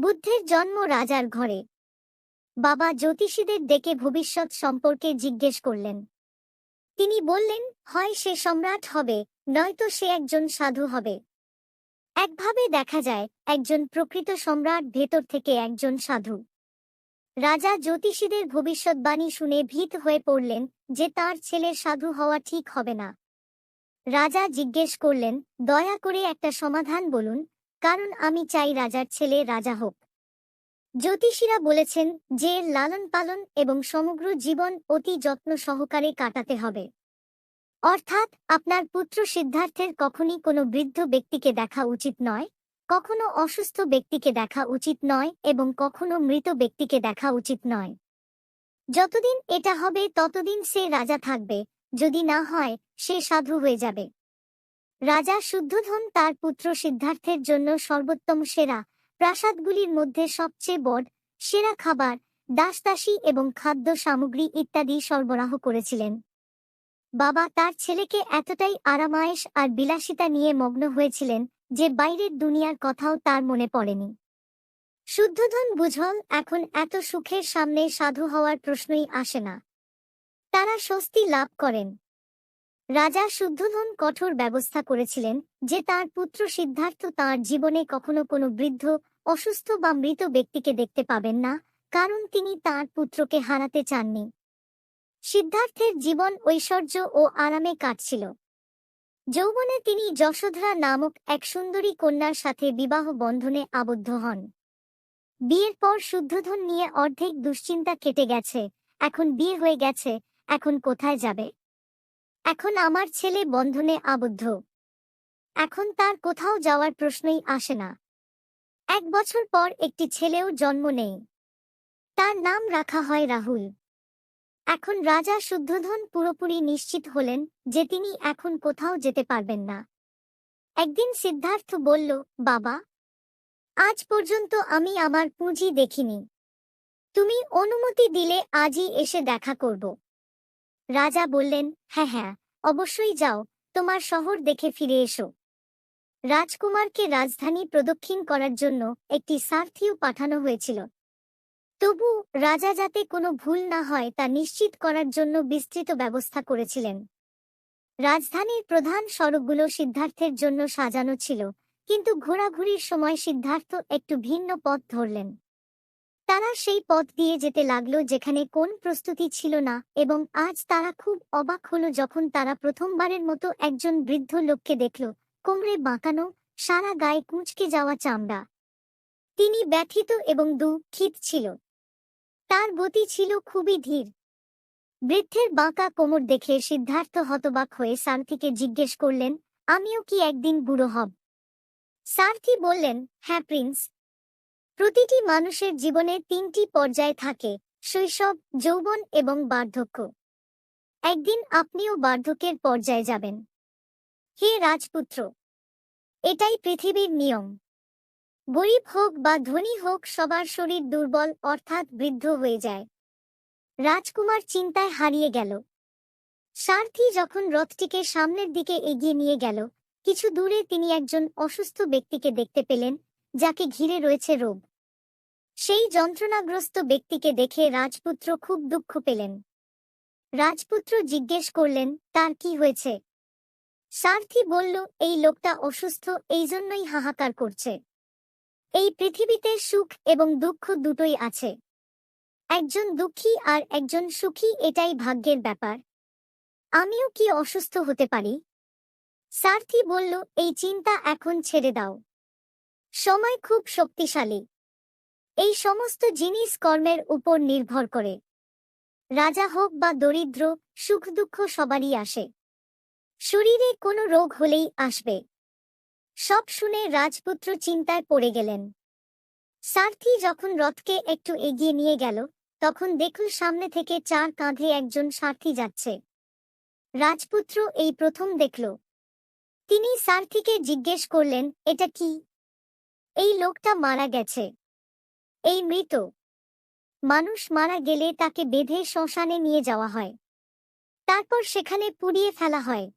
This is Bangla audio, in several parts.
বুদ্ধের জন্ম রাজার ঘরে। বাবা জ্যোতিষীদের ডেকে ভবিষ্যৎ সম্পর্কে জিজ্ঞেস করলেন। তিনি বললেন, হয় সে সম্রাট হবে, নয়তো সে একজন সাধু হবে। একভাবে দেখা যায়, একজন প্রকৃত সম্রাট ভেতর থেকে একজন সাধু। রাজা জ্যোতিষীদের ভবিষ্যৎবাণী শুনে ভীত হয়ে পড়লেন যে তার ছেলের সাধু হওয়া ঠিক হবে না। রাজা জিজ্ঞেস করলেন, দয়া করে একটা সমাধান বলুন কারণ আমি চাই রাজার ছেলে রাজা হোক। জ্যোতিষীরা বলেছেন যে লালন পালন এবং সমগ্র জীবন অতি যত্ন সহকারে কাটাতে হবে। অর্থাৎ, আপনার পুত্র সিদ্ধার্থের কখনই কোনো বৃদ্ধ ব্যক্তিকে দেখা উচিত নয়, কখনো অসুস্থ ব্যক্তিকে দেখা উচিত নয় এবং কখনো মৃত ব্যক্তিকে দেখা উচিত নয়। যতদিন এটা হবে ততদিন সে রাজা থাকবে, যদি না হয় সে সাধু হয়ে যাবে। রাজা শুদ্ধধন তার পুত্র সিদ্ধার্থের জন্য সর্বোত্তম সেরা। প্রাসাদগুলির মধ্যে সবচেয়ে বড় সেরা খাবার দাসদাসী এবং খাদ্য সামগ্রী ইত্যাদি সরবরাহ করেছিলেন। বাবা তার ছেলেকে এতটাই আরামায়েশ আর বিলাসিতা নিয়ে মগ্ন হয়েছিলেন যে বাইরের দুনিয়ার কথাও তার মনে পড়েনি। শুদ্ধধন বুঝল এখন এত সুখের সামনে সাধু হওয়ার প্রশ্নই আসে না। তারা স্বস্তি লাভ করেন। রাজা শুদ্ধধন কঠোর ব্যবস্থা করেছিলেন যে তার পুত্র সিদ্ধার্থ তার জীবনে কখনো কোনো বৃদ্ধ, অসুস্থ বা মৃত ব্যক্তিকে দেখতে পাবেন না, কারণ তিনি তার পুত্রকে হারাতে চাননি। সিদ্ধার্থের জীবন ঐশ্বর্য ও আরামে কাটছিল। যৌবনে তিনি যশোধরা নামক এক সুন্দরী কন্যার সাথে বিবাহ বন্ধনে আবদ্ধ হন। বিয়ের পর শুদ্ধধন নিয়ে অর্ধেক দুশ্চিন্তা কেটে গেছে, এখন বিয়ে হয়ে গেছে, এখন কোথায় যাবে? এখন আমার ছেলে বন্ধনে আবদ্ধ। এখন তার কোথাও যাওয়ার প্রশ্নই আসে না। এক বছর পর একটি ছেলেও জন্ম নেই। তার নাম রাখা হয় রাহুল। এখন রাজা শুদ্ধধন পুরোপুরি নিশ্চিত হলেন যে তিনি এখন কোথাও যেতে পারবেন না। একদিন সিদ্ধার্থ বলল, বাবা, আজ পর্যন্ত আমি আমার পুঁজি দেখিনি। তুমি অনুমতি দিলে আজই এসে দেখা করব। রাজা বললেন হ্যাঁ হ্যাঁ অবশ্যই যাও, তোমার শহর দেখে ফিরে এসো। রাজকুমারকে রাজধানী প্রদক্ষিণ করার জন্য একটি সারথিও পাঠানো হয়েছিল। তবু রাজা যাতে কোনো ভুল না হয় তা নিশ্চিত করার জন্য বিস্তৃত ব্যবস্থা করেছিলেন। রাজধানীর প্রধান সড়কগুলো সিদ্ধার্থের জন্য সাজানো ছিল, কিন্তু ঘোরাঘুরির সময় সিদ্ধার্থ একটু ভিন্ন পথ ধরলেন। তারা সেই পথ দিয়ে যেতে লাগল যেখানে কোন প্রস্তুতি ছিল না এবং আজ তারা খুব অবাক হলো যখন তারা প্রথমবারের মতো একজন বৃদ্ধ লোককে দেখল। কোমরে বাঁকানো, সারা গায়ে কুঁচকে যাওয়া চামড়া। তিনি ব্যথিত এবং দুঃখিত ছিল। তার গতি ছিল খুবই ধীর। বৃদ্ধের বাঁকা কোমর দেখে সিদ্ধার্থ হতবাক হয়ে সারথিকে জিজ্ঞেস করলেন, আমিও কি একদিন বুড়ো হব? সারথি বললেন হ্যাঁ প্রিন্স। প্রতিটি মানুষের জীবনে তিনটি পর্যায় থাকে, শৈশব, যৌবন এবং বার্ধক্য। একদিন আপনিও বার্ধক্যের পর্যায়ে যাবেন। হে রাজপুত্র, এটাই পৃথিবীর নিয়ম। গরিব হোক বা ধনী হোক, সবার শরীর দুর্বল, অর্থাৎ বৃদ্ধ হয়ে যায়। রাজকুমার চিন্তায় হারিয়ে গেল। সারথি যখন রথটিকে সামনের দিকে এগিয়ে নিয়ে গেল, কিছু দূরে তিনি একজন অসুস্থ ব্যক্তিকে দেখতে পেলেন, যাকে ঘিরে রয়েছে রোগ। সেই যন্ত্রণাগ্রস্ত ব্যক্তিকে দেখে রাজপুত্র খুব দুঃখ পেলেন। রাজপুত্র জিজ্ঞেস করলেন, তার কি হয়েছে? সারথি বলল, এই লোকটা অসুস্থ এই জন্যই হাহাকার করছে। এই পৃথিবীতে সুখ এবং দুঃখ দুটোই আছে। একজন দুঃখী আর একজন সুখী এটাই ভাগ্যের ব্যাপার। আমিও কি অসুস্থ হতে পারি? সারথি বলল, এই চিন্তা এখন ছেড়ে দাও। সময় খুব শক্তিশালী। এই সমস্ত জিনিস কর্মের উপর নির্ভর করে। রাজা হোক বা দরিদ্র, সুখ দুঃখ সবারই আসে। শরীরে কোনো রোগ হলেই আসবে। সব শুনে রাজপুত্র চিন্তায় পড়ে গেলেন। সারথি যখন রথকে একটু এগিয়ে নিয়ে গেল, তখন দেখল সামনে থেকে চার কাঁধে একজন সারথি যাচ্ছে। রাজপুত্র এই প্রথম দেখল। তিনি সারথিকে জিজ্ঞেস করলেন, এটা কি? এই লোকটা মারা গেছে। এই মৃত। মানুষ মারা গেলে তাকে বেঁধে শ্মশানে নিয়ে যাওয়া হয়। তারপর সেখানে পুড়িয়ে ফেলা হয়।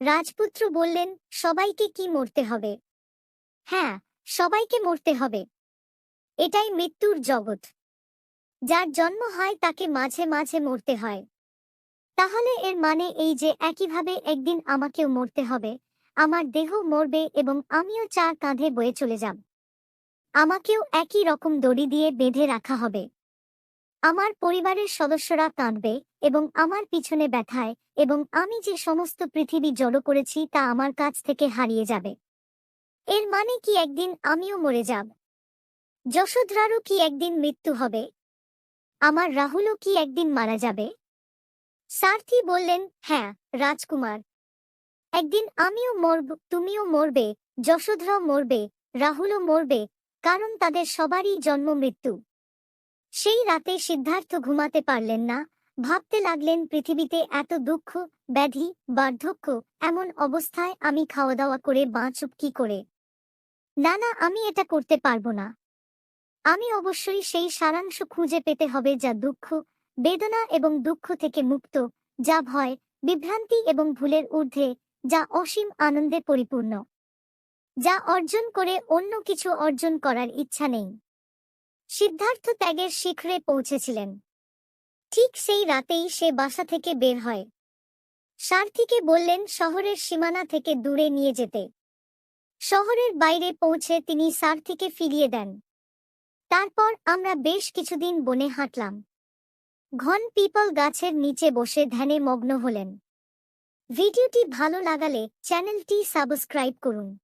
রাজপুত্র বললেন, সবাইকে কি মরতে হবে? হ্যাঁ সবাইকে মরতে হবে। এটাই মৃত্যুর জগৎ। যার জন্ম হয় তাকে মাঝে মাঝে মরতে হয়। তাহলে এর মানে এই যে একইভাবে একদিন আমাকেও মরতে হবে। আমার দেহ মরবে এবং আমিও চার কাঁধে বয়ে চলে যাব। আমাকেও একই রকম দড়ি দিয়ে বেঁধে রাখা হবে। আমার পরিবারের সদস্যরা কাঁদবে এবং আমার পিছনে ব্যথায় এবং আমি যে সমস্ত পৃথিবী জড়ো করেছি তা আমার কাছ থেকে হারিয়ে যাবে। এর মানে কি একদিন আমিও মরে যাব? যশোধরারও কি একদিন মৃত্যু হবে? আমার রাহুলও কি একদিন মারা যাবে? সার্থী বললেন হ্যাঁ রাজকুমার। একদিন আমিও মরব, তুমিও মরবে যশোধরাও মরবে, রাহুলও মরবে কারণ তাদের সবারই জন্ম মৃত্যু। সেই রাতে সিদ্ধার্থ ঘুমাতে পারলেন না, ভাবতে লাগলেন পৃথিবীতে এত দুঃখ, ব্যাধি, বার্ধক্য, এমন অবস্থায় আমি খাওয়া দাওয়া করে বাঁচব কি করে? না না, আমি এটা করতে পারব না। আমি অবশ্যই সেই সারাংশ খুঁজে পেতে হবে যা দুঃখ, বেদনা এবং দুঃখ থেকে মুক্ত, যা ভয়, বিভ্রান্তি এবং ভুলের ঊর্ধ্বে, যা অসীম আনন্দে পরিপূর্ণ। যা অর্জন করে অন্য কিছু অর্জন করার ইচ্ছা নেই। সিদ্ধার্থ ত্যাগের শিখরে পৌঁছেছিলেন। ঠিক সেই রাতেই সে বাসা থেকে বের হয়। সার্থীকে বললেন শহরের সীমানা থেকে দূরে নিয়ে যেতে। শহরের বাইরে পৌঁছে তিনি সার্থীকে ফিরিয়ে দেন। তারপর আমরা বেশ কিছুদিন বনে হাঁটলাম। ঘন পিপল গাছের নিচে বসে ধ্যানে মগ্ন হলেন। ভিডিওটি ভালো লাগালে চ্যানেলটি সাবস্ক্রাইব করুন।